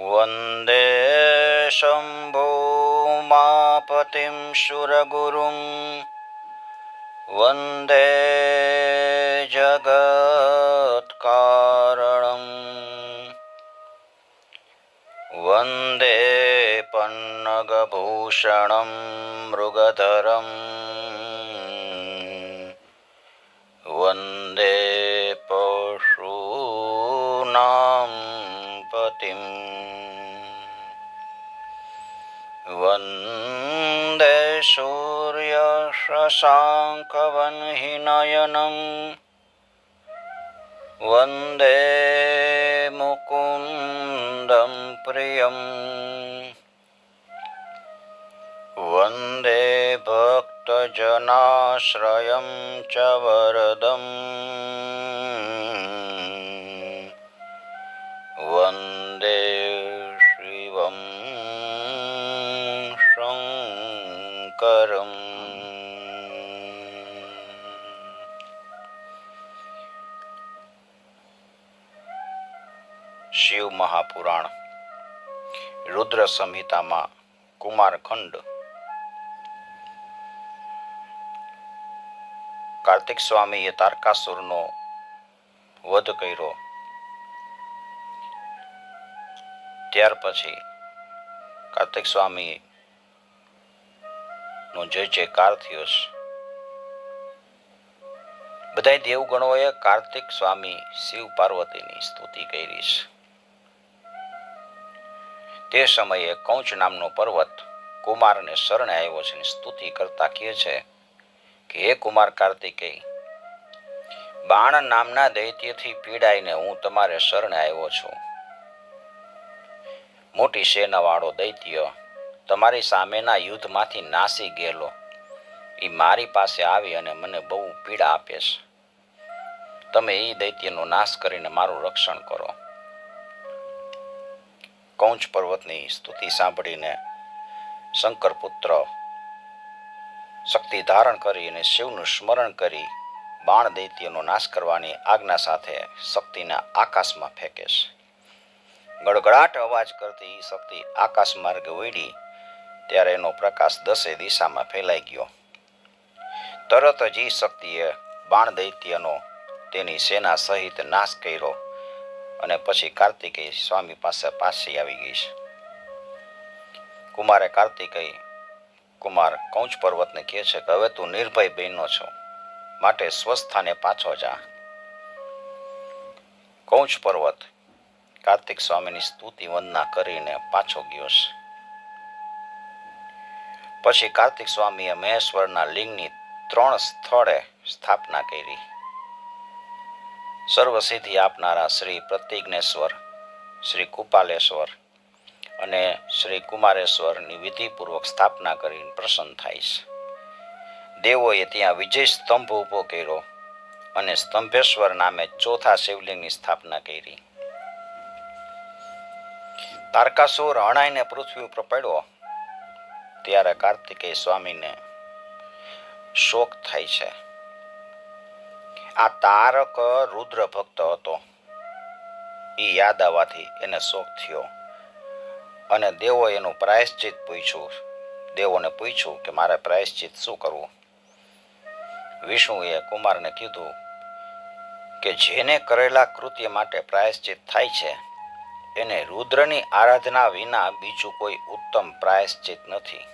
वन्दे शम्भोमापतिं सुरगुरुं। वन्दे जगत्कारणम् वन्दे पन्नगभूषणं मृगधरम् वन्दे सूर्यशशाङ्कवह्निनयनम् वन्दे मुकुन्दं प्रियम् वन्दे भक्तजनाश्रयं च वरदम् शङ्करम् શિવ મહાપુરાણ રુદ્ર સંહિતામાં કુમારખંડ કાર્તિક સ્વામીએ તારકાસુરનો વધ કર્યો ત્યાર પછી કાર્તિક સ્વામી નો જય જયકાર થયો છે. દેવગણોએ કાર્તિક સ્વામી શિવ પાર્વતીની સ્તુતિ કરી તે સમયે કૌચ નામનો પર્વત કુમારને શરણે આવ્યો છે સ્તુતિ કરતા કહે છે કે, હે કુમાર કાર્તિકે બાણ નામના દૈત્યથી પીડાઈને હું તમારે શરણે આવ્યો છું. મોટી સેનાવાળો દૈત્ય તમારી સામેના યુદ્ધમાંથી નાસી ગયેલો. એ મારી પાસે આવી અને મને બહુ પીડા આપે છે. તમે એ દૈત્યનો નાશ કરીને મારું રક્ષણ કરો. કૌંચ પર્વતની સ્તુતિ સાંભળીને શંકર પુત્ર શક્તિ ધારણ કરી અને શિવનું સ્મરણ કરી બાણ દૈત્યનો નાશ કરવાની આજ્ઞા સાથે શક્તિના આકાશમાં ફેંકે છે. ગડગડાટ અવાજ કરતી શક્તિ આકાશ માર્ગે ઉડી ત્યારે એનો પ્રકાશ દસે દિશામાં ફેલાઈ ગયો. તરત જ એ શક્તિએ બાણ દૈત્યનો તેની સેના સહિત નાશ કર્યો અને પછી કાર્તિકેય સ્વામી પાસે પાછી આવી ગઈ છે. કુમારે કાર્તિકેય કુમાર કૌંચ પર્વતને કહે છે કે, હવે તું નિર્ભય બહેનો છો. માટે સ્વસ્થાને પાછો જા. કૌંચ પર્વત કાર્તિક સ્વામીની સ્તુતિ વંદના કરીને પાછો ગયો છે. પછી કાર્તિક સ્વામીએ મહેશ્વરના લિંગની ત્રણ સ્થળે સ્થાપના કરી. સર્વસિદ્ધિ આપનારા શ્રી પ્રતિજ્ઞેશ્વર, શ્રી કુપાલેશ્વર અને શ્રી કુમારેશ્વરની વિધિપૂર્વક સ્થાપના કરીને પ્રસન્ન થાય છે. દેવોએ ત્યાં વિજય સ્તંભ ઊભો કર્યો અને સ્તંભેશ્વર નામે ચોથા શિવલિંગની સ્થાપના કરી. તારકાસુર હણાઈને પૃથ્વી ઉપર પડ્યો. ત્યારે કાર્તિકેય સ્વામીને શોક થાય છે. આ તારક રુદ્ર ભક્ત હતો. એ યાદ આવવાથી એને શોક થયો. અને દેવો એનું પ્રાયશ્ચિત પૂછ્યું. દેવોને પૂછ્યું કે મારે પ્રાયશ્ચિત શું કરવું? વિષ્ણુએ કુમારને કીધું કે જેને કરેલા કૃત્ય માટે પ્રાયશ્ચિત થાય છે એને રુદ્રની આરાધના વિના બીજું કોઈ ઉત્તમ પ્રાયશ્ચિત નથી.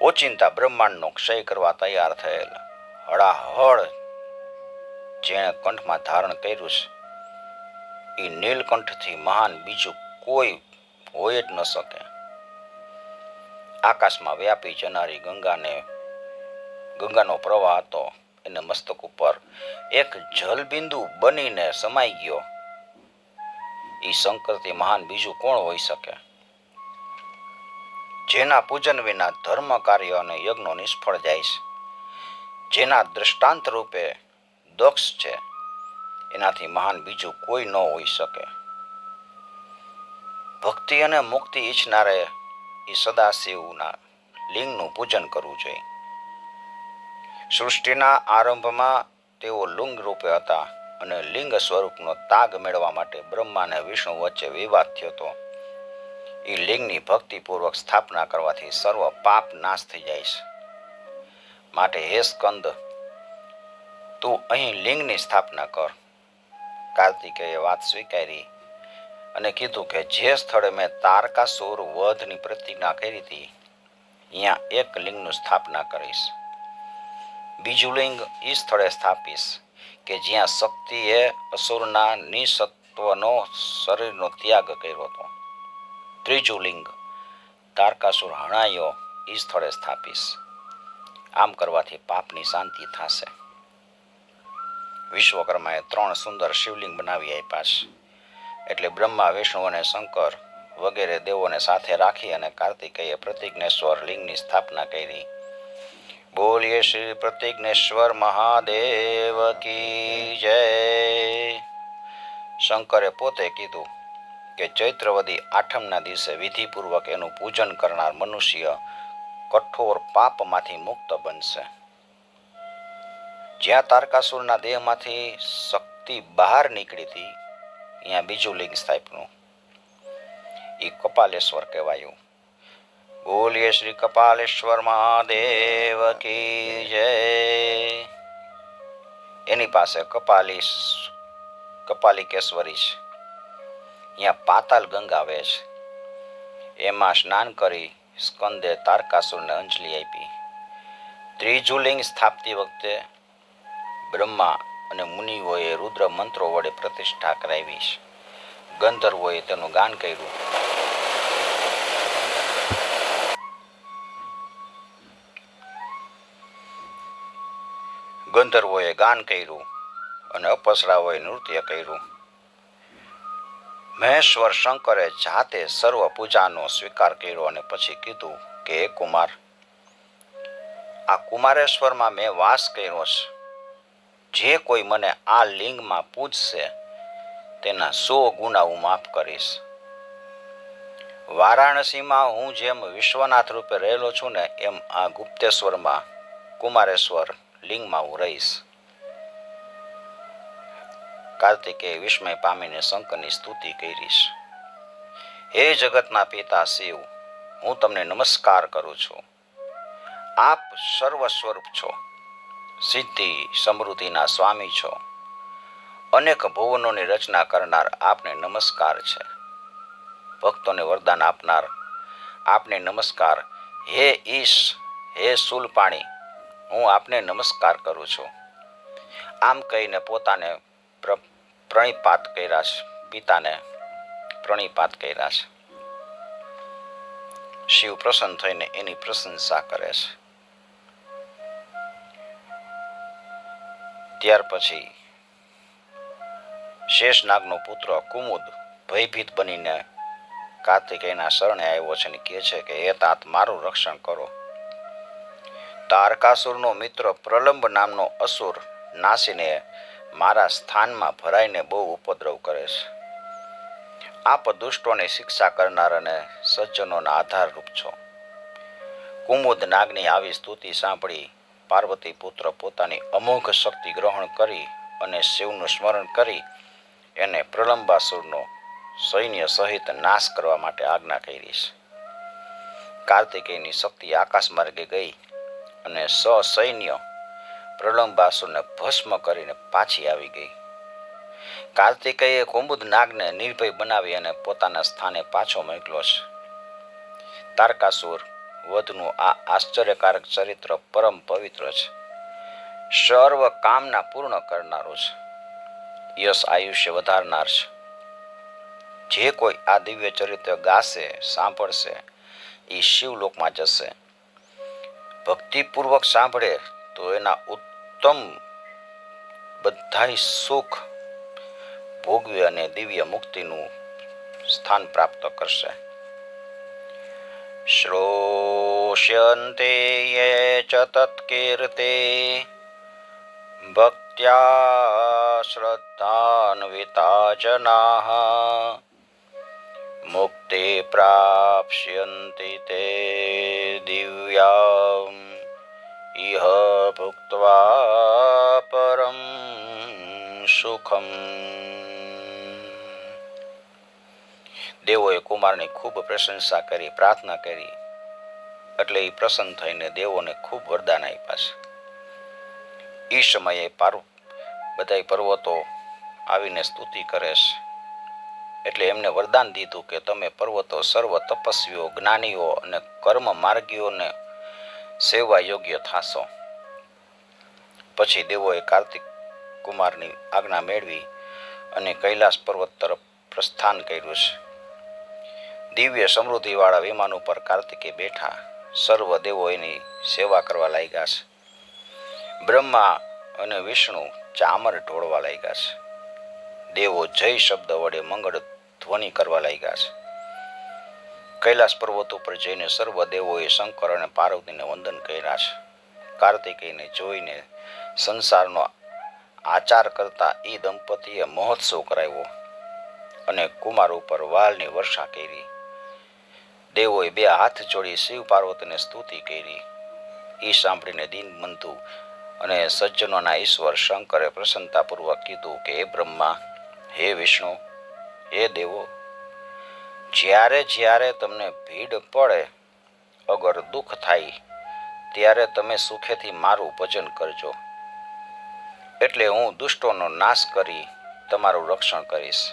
ઓચિંતા બ્રહ્માંડનો ક્ષય કરવા તૈયાર થયેલ. હળાહળ જેણે કંઠમાં ધારણ કર્યું છે. એ નીલકંઠથી મહાન બીજું કોઈ હોય જ ન શકે. આકાશમાં વ્યાપી જનારી ગંગાને, ગંગાનો પ્રવાહ હતો. એને મસ્તક ઉપર એક જલબિંદુ બનીને સમાઈ ગયો. એ શંકરથી મહાન બીજું કોણ હોઈ શકે? જેના પૂજન વિના ધર્મ કાર્ય અને યજ્ઞો નિષ્ફળ જાય છે. જેના દૃષ્ટાંત રૂપે દક્ષ છે, એનાથી મહાન બીજું કોઈ ન હોઈ શકે. ભક્તિ અને મુક્તિ ઈચ્છનારે એ સદાશિવના લિંગનું પૂજન કરવું જોઈએ. સૃષ્ટિના આરંભમાં તેઓ લિંગ રૂપે હતા. અને લિંગ સ્વરૂપનો તાગ મેળવવા માટે બ્રહ્મા અને વિષ્ણુ વચ્ચે વિવાદ થયો હતો. એ લિંગની ભક્તિપૂર્વક સ્થાપના કરવાથી સર્વ પાપ નાશ થઈ જાય છે. માટે હે સ્કંદ, તું અહીં લિંગની સ્થાપના કર. કાર્તિકેયે વાત સ્વીકારી અને કીધું કે જે સ્થળે મેં તારકાસુર વધની પ્રતિજ્ઞા કરી હતી અહીંયા એક લિંગનું સ્થાપના કરીશ. બીજું લિંગ એ સ્થળે સ્થાપીશ. કે જ્યાં શક્તિએ અસુરના નિસત્વનો શરીરનો ત્યાગ કર્યો હતો. ત્રીજું લિંગ, તારકાસુર હણાયો એ સ્થળે સ્થાપીશ. આમ કરવાથી પાપની શાંતિ થશે. વિશ્વકર્માએ ત્રણ સુંદર શિવલિંગ બનાવી આપ્યા છે. એટલે બ્રહ્મા, વિષ્ણુ અને શંકર વગેરે દેવોને સાથે રાખી અને કાર્તિકેયે પ્રતિજ્ઞેશ્વર લિંગની સ્થાપના કરી. બોલીએ શ્રી પ્રતિજ્ઞેશ્વર મહાદેવ કી જય. શંકરે પોતે કીધું કે ચૈત્રવદી આઠમના દિવસે વિધિપૂર્વક એનું પૂજન કરનાર મનુષ્ય કઠોર પાપમાંથી મુક્ત બનશે. જ્યાં તારકાસુરના દેહમાંથી શક્તિ બહાર નીકળી હતી અહીંયા બીજું લિંગ સ્થાપનું એ કપાલેશ્વર કહેવાયું. બોલીએ શ્રી કપાલેશ્વર મહાદેવ કી જય. એની પાસે કપાલી કપાલિકેશ્વરી છે. અહીંયા પાતાલ ગંગા વહે છે. એમાં સ્નાન કરી સ્કંદે તારકાસુરને અંજલિ આપી. ત્રીજું લિંગ સ્થાપતી વખતે બ્રહ્મા અને મુનિઓએ રુદ્ર મંત્રો વડે પ્રતિષ્ઠા કરાવી છે. ગંધર્વોએ તેનું ગાન કર્યું. ગંધર્વોએ ગાન કર્યું અને અપસરાઓએ નૃત્ય કર્યું. મહેશ્વર શંકરે જાતે સર્વ પૂજાનો સ્વીકાર કર્યો અને પછી કીધું કે કુમાર, આ કુમારેશ્વરમાં મેં વાસ કર્યો છે. જે કોઈ મને આ લિંગમાં પૂજશે, તેના સો ગુના હું માફ કરીશ. વારાણસીમાં હું જેમ વિશ્વનાથ રૂપે રહેલો છું ને, એમ આ ગુપ્તેશ્વરમાં કુમારેશ્વર લિંગમાં હું રહીશ. કાર્તિકે વિસ્મય પામીને શંકરની સ્તુતિ કરીશ. હે જગતના પિતા શિવ, હું તમને નમસ્કાર કરું છું. આપ સર્વ સ્વરૂપ છો. સિદ્ધિ, સમૃદ્ધિના સ્વામી છો. અનેક ભુવનોની રચના કરનાર આપને નમસ્કાર છે. ભક્તોને વરદાન આપનાર આપને નમસ્કાર. હે ઈશ, હે સુલપાણી હું આપને નમસ્કાર કરું છું. આમ કહીને પોતાને પ્ર- પ્રણિપાત કર્યા છે પિતાને પ્રણિપાત કર્યા છે શિવ પ્રસન્ન થઈને એની પ્રશંસા કરે છે. ત્યાર પછી શેષનાગનો પુત્ર કુમુદ ભયભીત બનીને કાર્તિકેયના શરણે આવ્યો છે અને કહે છે કે, હે તાત, મારું રક્ષણ કરો. તારકાસુરનો મિત્ર પ્રલંબ નામનો અસુર નાસીને મારા સ્થાનમાં ભરાઈને બહુ ઉપદ્રવ કરે છે. આપ દુષ્ટોની શિક્ષા કરનાર અને સજ્જનોના આધારરૂપ છો. કુમુદ નાગની આવી સ્તુતિ સાંભળી પાર્વતી પુત્ર પોતાની અમોઘ શક્તિ ગ્રહણ કરી અને શિવનું સ્મરણ કરી એને પ્રલંબાસુરનો સૈન્ય સહિત નાશ કરવા માટે આજ્ઞા કરી છે. કાર્તિકેયની શક્તિ આકાશ માર્ગે ગઈ અને સસૈન્ય પ્રલંબાસુરને ભસ્મ કરીને પાછી આવી ગઈ. કાર્તિકેયે કુંભુદ નાગને નિર્ભય બનાવી અને પોતાના સ્થાને પાછો મોકલો છે. તારકાસુર વધનું આ આશ્ચર્યકારક ચરિત્ર પરમ પવિત્ર છે. સર્વ કામના પૂર્ણ કરનારો છે. યશ આયુષ્ય વધારનાર છે. જે કોઈ આ દિવ્ય ચરિત્ર ગાશે, સાંભળશે એ શિવલોકમાં જશે. ભક્તિપૂર્વક સાંભળે, તો એના ઉત્તમ બધાય સુખ ભોગવી અને દિવ્ય મુક્તિનું સ્થાન પ્રાપ્ત કરશે. શ્રોષ્યન્તે યે ચ તત્કીર્તે, ભક્ત્યા શ્રદ્ધાન્વિતા જનાઃ મુક્તિ પ્રાપ્સ્યન્તિ તે દિવ્યામ ઇહ ભુક્ત્વા પરમ સુખમ દેવોએ કુમારની ખૂબ પ્રશંસા કરી, પ્રાર્થના કરી, એટલે એ પ્રસન્ન થઈને દેવોને ખૂબ વરદાન આપ્યા છે. એ સમયે પાર, બધાય પર્વતો આવીને સ્તુતિ કરે છે. એટલે એમને વરદાન દીધું કે તમે પર્વતો સર્વ તપસ્વીઓ, જ્ઞાનીઓ અને કર્મ માર્ગીઓને સેવા યોગ્ય થાશો. પછી દેવોએ કાર્તિક કુમારની આજ્ઞા મેળવી અને કૈલાસ પર્વત તરફ પ્રસ્થાન કર્યું છે. દિવ્ય સમૃદ્ધિવાળા વિમાન ઉપર કાર્તિકે બેઠા સર્વ દેવો એની સેવા કરવા લાગ્યા છે. બ્રહ્મા અને વિષ્ણુ ચામર ઢોળવા લાગ્યા છે. દેવો જય શબ્દ વડે મંગળ ધ્વનિ કરવા લાગ્યા છે. કૈલાસ પર્વત ઉપર જઈને સર્વ દેવોએ શંકર અને પાર્વતીને વંદન કર્યા છે. કાર્તિકેયને જોઈને સંસારનો આચાર કરતા એ દંપતીએ મહોત્સવ કરાવ્યો અને કુમાર ઉપર વાલની વર્ષા કરી. દેવોએ બે હાથ જોડી શિવ પાર્વતીને સ્તુતિ કરી. એ સાંભળીને દીનબંધુ અને સજ્જનોના ઈશ્વર શંકરે પ્રસન્નતાપૂર્વક કીધું કે, હે બ્રહ્મા, હે વિષ્ણુ, હે દેવો, જ્યારે જ્યારે તમને ભીડ પડે, અગર દુઃખ થાય ત્યારે તમે સુખેથી મારું ભજન કરજો. એટલે હું દુષ્ટોનો નાશ કરી તમારું રક્ષણ કરીશ.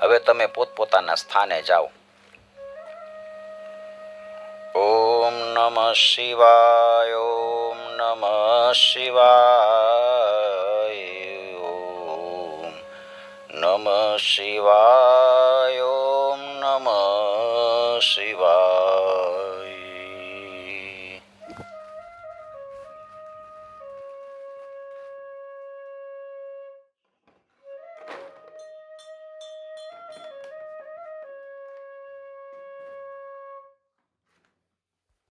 હવે તમે પોતપોતાના સ્થાને જાઓ. ઓમ નમઃ શિવાય, ઓમ નમઃ શિવાય, ઓમ નમઃ શિવાય, ઓમ નમઃ શિવાય.